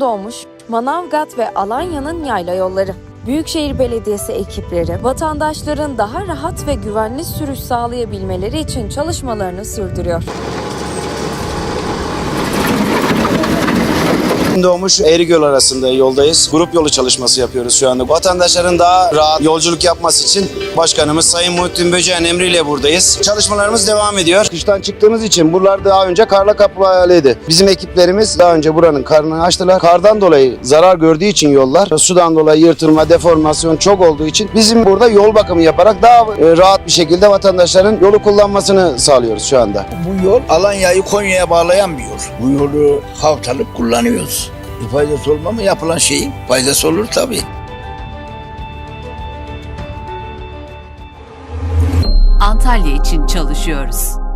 doğmuş Manavgat ve Alanya'nın yayla yolları. Büyükşehir Belediyesi ekipleri vatandaşların daha rahat ve güvenli sürüş sağlayabilmeleri için çalışmalarını sürdürüyor. Doğmuş Eğrigöl arasında yoldayız. Grup yolu çalışması yapıyoruz şu anda. Vatandaşların daha rahat yolculuk yapması için başkanımız Sayın Muhittin Böceğin emriyle buradayız. Çalışmalarımız devam ediyor. Kıştan çıktığımız için buralar daha önce karla kapalıydı. Bizim ekiplerimiz daha önce buranın karnını açtılar. Kardan dolayı zarar gördüğü için yollar, sudan dolayı yırtılma, deformasyon çok olduğu için bizim burada yol bakımı yaparak daha e, rahat bir şekilde vatandaşların yolu kullanmasını sağlıyoruz şu anda. Bu yol Alanya'yı Konya'ya bağlayan bir yol. Bu yolu havtalık kullanıyoruz. Bir faydası olma mı yapılan şeyin? Faydası olur tabii. Antalya için çalışıyoruz.